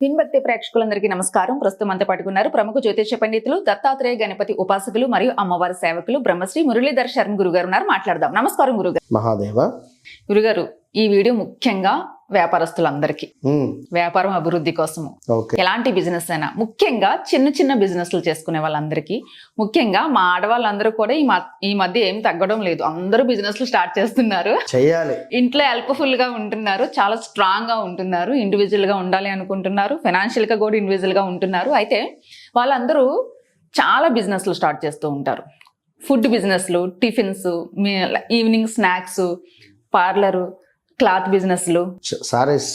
పిన్భక్తి ప్రేక్షకులందరికీ నమస్కారం. ప్రస్తుతం అంతా పట్టుకున్నారు ప్రముఖ జ్యోతిష పండితులు దత్తాత్రేయ గణపతి ఉపాసకులు మరియు అమ్మవారి సేవకులు బ్రహ్మశ్రీ మురళీధర్ శర్మ గురుగారు ఉన్నారు. మాట్లాడదాం. నమస్కారం గురుగారు. మహాదేవ. గురుగారు ఈ వీడియో ముఖ్యంగా వ్యాపారస్తులందరికీ. వ్యాపారం అభివృద్ధి కోసము. ఎలాంటి బిజినెస్ అయినా ముఖ్యంగా చిన్న చిన్న బిజినెస్లు చేసుకునే వాళ్ళందరికీ. ముఖ్యంగా మా ఆడవాళ్ళందరూ కూడా ఈ ఈ మధ్య ఏం తగ్గడం లేదు. అందరూ బిజినెస్లు స్టార్ట్ చేస్తున్నారు. ఇంట్లో హెల్ప్ఫుల్గా ఉంటున్నారు. చాలా స్ట్రాంగ్గా ఉంటున్నారు. ఇండివిజువల్గా ఉండాలి అనుకుంటున్నారు. ఫైనాన్షియల్గా కూడా ఇండివిజువల్గా ఉంటున్నారు. అయితే వాళ్ళందరూ చాలా బిజినెస్లు స్టార్ట్ చేస్తూ ఉంటారు. ఫుడ్ బిజినెస్లు tiffins evening snacks parlour cloth బిజినెస్లు. సారీస్.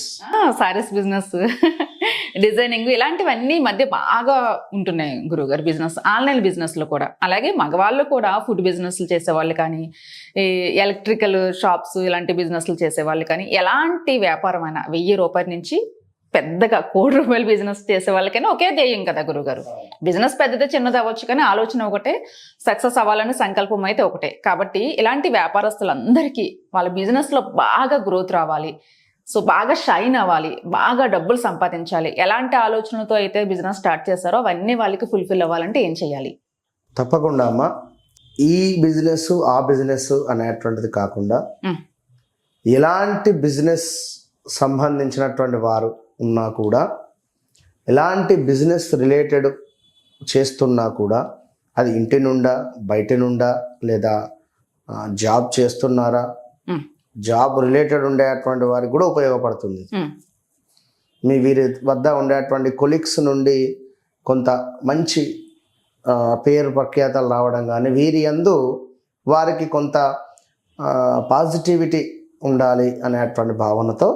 సారీస్ బిజినెస్. డిజైనింగ్ ఇలాంటివన్నీ మధ్య బాగా ఉంటున్నాయి గురువుగారు బిజినెస్ ఆన్లైన్ బిజినెస్లో కూడా. అలాగే మగవాళ్ళు కూడా ఫుడ్ బిజినెస్లు చేసేవాళ్ళు కానీ ఈ ఎలక్ట్రికల్ షాప్స్ ఇలాంటి బిజినెస్లు చేసేవాళ్ళు కానీ ఎలాంటి వ్యాపారం అయినా వెయ్యి రూపాయల నుంచి పెద్దగా కోటి రూపాయల బిజినెస్ చేసే వాళ్ళకైనా ఒకే ధ్యేయం కదా గురుగారు. బిజినెస్ పెద్దది చిన్నది అవ్వచ్చు కానీ ఆలోచన ఒకటే సక్సెస్ అవ్వాలని సంకల్పం అయితే ఒకటే. కాబట్టి ఇలాంటి వ్యాపారస్తులందరికీ వాళ్ళ బిజినెస్లో బాగా గ్రోత్ రావాలి. సో బాగా షైన్ అవ్వాలి. బాగా డబ్బులు సంపాదించాలి. ఎలాంటి ఆలోచనతో అయితే బిజినెస్ స్టార్ట్ చేస్తారో అవన్నీ వాళ్ళకి ఫుల్ఫిల్ అవ్వాలంటే ఏం చేయాలి? తప్పకుండా అమ్మా. ఈ బిజినెస్ ఆ బిజినెస్ అనేటువంటిది కాకుండా. ఎలాంటి బిజినెస్ సంబంధించినటువంటి వారు ఉన్నా కూడా ఎలాంటి బిజినెస్ రిలేటెడ్ చేస్తున్నా కూడా అది ఇంటి నుండా బయట నుండా లేదా జాబ్ చేస్తున్నారా. జాబ్ రిలేటెడ్ ఉండేటువంటి వారికి కూడా ఉపయోగపడుతుంది మ్, వీరి వద్ద ఉండేటువంటి కొలిక్స్ నుండి కొంత మంచి పేరు ప్రఖ్యాతలు రావడం కానీ వీరి యందు వారికి కొంత పాజిటివిటీ ఉండాలి అనేటువంటి భావనతో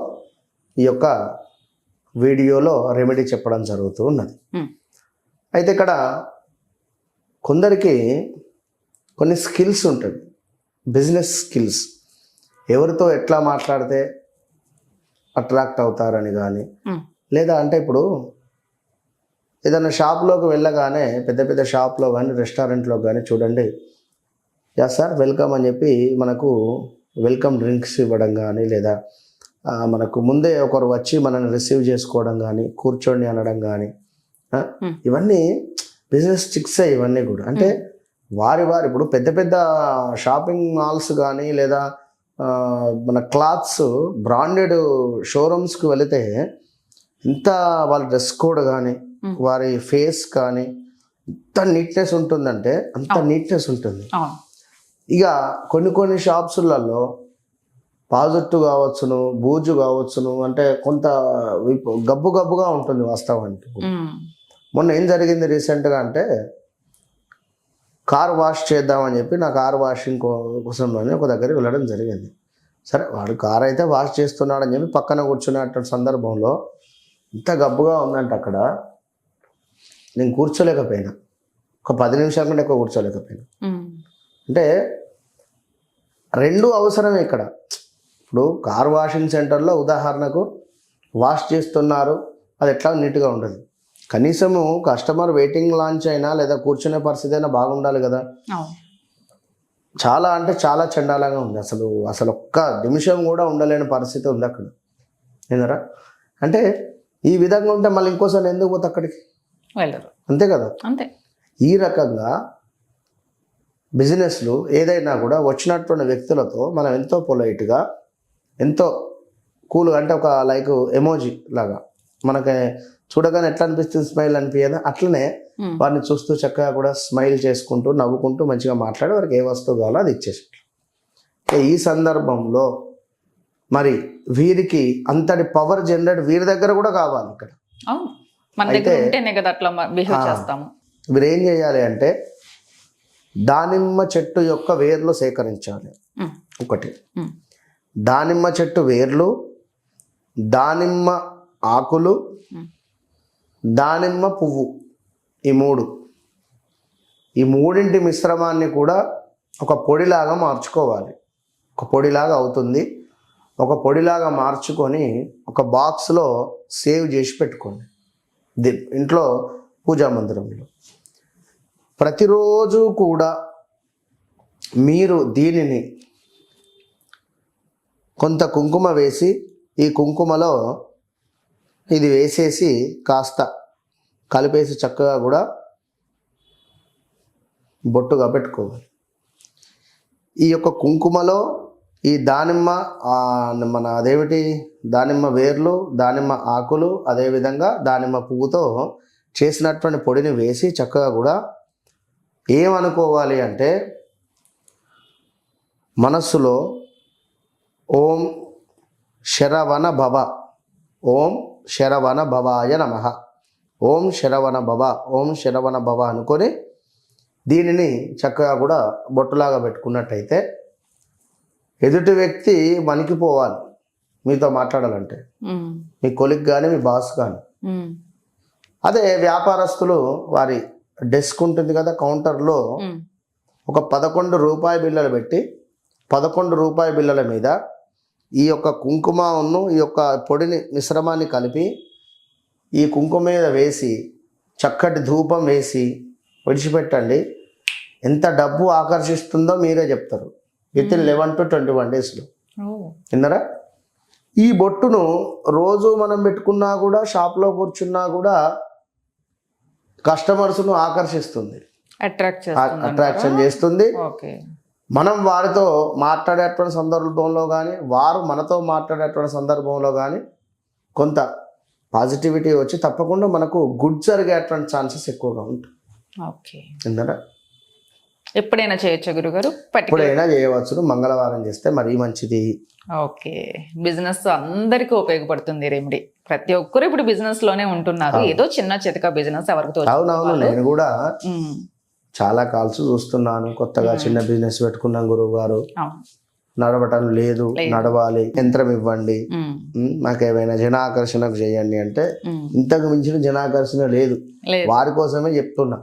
ఈ యొక్క వీడియోలో రెమెడీ చెప్పడం జరుగుతూ ఉన్నది. అయితే ఇక్కడ కొందరికి కొన్ని స్కిల్స్ ఉంటుంది. బిజినెస్ స్కిల్స్ ఎవరితో ఎట్లా మాట్లాడితే అట్రాక్ట్ అవుతారని కానీ లేదా అంటే ఇప్పుడు ఏదైనా షాప్లోకి వెళ్ళగానే పెద్ద పెద్ద షాప్లో కానీ రెస్టారెంట్లో కానీ చూడండి. యా సార్ వెల్కమ్ అని చెప్పి మనకు వెల్కమ్ డ్రింక్స్ ఇవ్వడం కానీ లేదా మనకు ముందే ఒకరు వచ్చి మనల్ని రిసీవ్ చేసుకోవడం కానీ కూర్చోండి అనడం కానీ Hmm. ఇవన్నీ బిజినెస్ స్టిక్స్ ఇవన్నీ కూడా అంటే వారి వారి ఇప్పుడు పెద్ద పెద్ద షాపింగ్ మాల్స్ కానీ లేదా మన క్లాత్స్ బ్రాండెడ్ షోరూమ్స్కి వెళితే ఇంత వాళ్ళ డ్రెస్ కోడ్ కానీ Hmm. వారి ఫేస్ కానీ ఎంత నీట్నెస్ ఉంటుందంటే అంత. నీట్నెస్ ఉంటుంది ఇక కొన్ని కొన్ని షాప్స్లలో పాజిటివ్ కావచ్చును బూజు కావచ్చును అంటే కొంత గబ్బు గబ్బుగా ఉంటుంది వాస్తవానికి. మొన్న ఏం జరిగింది రీసెంట్గా అంటే కార్ వాష్ చేద్దామని చెప్పి నా కార్ వాషింగ్ కోసం అని ఒక దగ్గరికి వెళ్ళడం జరిగింది. సరే వాడు కార్ అయితే వాష్ చేస్తున్నాడని చెప్పి పక్కన కూర్చున్నటువంటి సందర్భంలో ఇంత గబ్బుగా ఉందంటే అక్కడ. నేను కూర్చోలేకపోయినా. ఒక పది నిమిషాల కంటే ఎక్కువ కూర్చోలేకపోయినా. అంటే రెండు అవసరమే ఇక్కడ. ఇప్పుడు కార్ వాషింగ్ సెంటర్లో ఉదాహరణకు వాష్ చేస్తున్నారు అది ఎట్లా నీట్గా ఉండదు కనీసము కస్టమర్ వెయిటింగ్ లాంచ్ అయినా లేదా కూర్చునే పరిస్థితి అయినా బాగుండాలి కదా. చాలా అంటే చాలా చండాలంగా ఉంది. అసలు అసలు ఒక్క నిమిషం కూడా ఉండలేని పరిస్థితి ఉంది అక్కడ. ఏందరా? అంటే ఈ విధంగా ఉంటే మళ్ళీ ఇంకోసారి ఎందుకు పోతే అక్కడికి? వెళ్ళరు. అంతే కదా? అంతే. ఈ రకంగా బిజినెస్లు ఏదైనా కూడా వచ్చినటువంటి వ్యక్తులతో మనం ఎంతో పొలైట్గా ఎంతో కూల్గా అంటే ఒక లైక్ ఎమోజీ లాగా. మనకి చూడగానే ఎట్లా అనిపిస్తుంది స్మైల్ అనిపించదా అట్లనే మ్, వారిని చూస్తూ చక్కగా కూడా స్మైల్ చేసుకుంటూ నవ్వుకుంటూ మంచిగా మాట్లాడి వారికి ఏ వస్తువు కావాలో అది ఇచ్చేసి ఈ సందర్భంలో మరి వీరికి అంతటి పవర్ జనరేట్ వీరి దగ్గర కూడా కావాలి ఇక్కడ. వీరు ఏం చేయాలి అంటే దానిమ్మ చెట్టు యొక్క వేర్లు సేకరించాలి. మ్, ఒకటి. మ్, దానిమ్మ చెట్టు వేర్లు దానిమ్మ ఆకులు దానిమ్మ పువ్వు ఈ మూడు. ఈ మూడింటి మిశ్రమాన్ని కూడా ఒక పొడిలాగా మార్చుకోవాలి. ఒక పొడిలాగా అవుతుంది. ఒక పొడిలాగా మార్చుకొని ఒక బాక్స్లో సేవ్ చేసి పెట్టుకోండి. ది- ఇంట్లో పూజా మందిరంలో. ప్రతిరోజు కూడా మీరు దీనిని కొంత కుంకుమ వేసి ఈ కుంకుమలో ఇది వేసేసి కాస్త కలిపేసి చక్కగా కూడా బొట్టుగా పెట్టుకోవాలి. ఈ యొక్క కుంకుమలో ఈ దానిమ్మ మన అదేమిటి? దానిమ్మ వేర్లు దానిమ్మ ఆకులు అదేవిధంగా దానిమ్మ పువ్వుతో చేసినటువంటి పొడిని వేసి చక్కగా కూడా ఏమనుకోవాలి అంటే మనస్సులో ఓం శరవణ భవ ఓం శరవణ భవాయ నమ. ఓం శరవణ భవ ఓం శరవణ భవ అనుకొని దీనిని చక్కగా కూడా బొట్టులాగా పెట్టుకున్నట్టయితే ఎదుటి వ్యక్తి వణికిపోవాలి మీతో మాట్లాడాలంటే. మీ కొలిగ్ కానీ మీ బాస్ కానీ అదే వ్యాపారస్తులు వారి డెస్క్ ఉంటుంది కదా కౌంటర్లో ఒక పదకొండు రూపాయి బిళ్ళలు పెట్టి పదకొండు రూపాయి బిళ్ళల మీద ఈ యొక్క కుంకుమను ఈ యొక్క పొడిని మిశ్రమాన్ని కలిపి ఈ కుంకుమ మీద వేసి చక్కటి ధూపం వేసి విడిచిపెట్టండి. ఎంత డబ్బు ఆకర్షిస్తుందో మీరే చెప్తారు. Within eleven to twenty one డేస్లో విన్నారా? ఈ బొట్టును రోజు మనం పెట్టుకున్నా కూడా షాప్లో కూర్చున్నా కూడా కస్టమర్స్ను ఆకర్షిస్తుంది. అట్రాక్షన్ చేస్తుంది. మనం వారితో మాట్లాడేటువంటి సందర్భంలో కానీ వారు మనతో మాట్లాడేటువంటి సందర్భంలో కానీ కొంత పాజిటివిటీ వచ్చి తప్పకుండా మనకు గుడ్ జరిగేటువంటి ఛాన్సెస్ ఎక్కువగా ఉంటాయి. ఓకే. ఎందుకంటే ఎప్పుడైనా చేయొచ్చా గురుగారు? ఎప్పుడైనా చేయవచ్చు మంగళవారం చేస్తే మరీ మంచిది. ఓకే. బిజినెస్ అందరికీ ఉపయోగపడుతుంది రెమెడీ. ప్రతి ఒక్కరు ఇప్పుడు బిజినెస్లోనే ఉంటున్నారు. ఏదో చిన్న చితక బిజినెస్ ఎవరికి అవునవును. నేను కూడా చాలా కాల్స్ చూస్తున్నాను కొత్తగా చిన్న బిజినెస్ పెట్టుకున్నాం గురువు గారు నడవటం లేదు. నడవాలి యంత్రం ఇవ్వండి. ఉమ్, ఉమ్, మాకేమైనా జనాకర్షణకు చేయండి అంటే ఇంతకు మించిన జనాకర్షణ లేదు. వారి కోసమే చెప్తున్నా.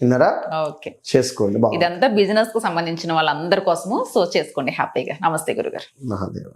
విన్నారా? ఓకే. చేసుకోండి ఇదంతా బిజినెస్కు సంబంధించిన వాళ్ళందరి కోసము సో చేసుకోండి హ్యాపీగా. నమస్తే గురుగారు. మహాదేవ.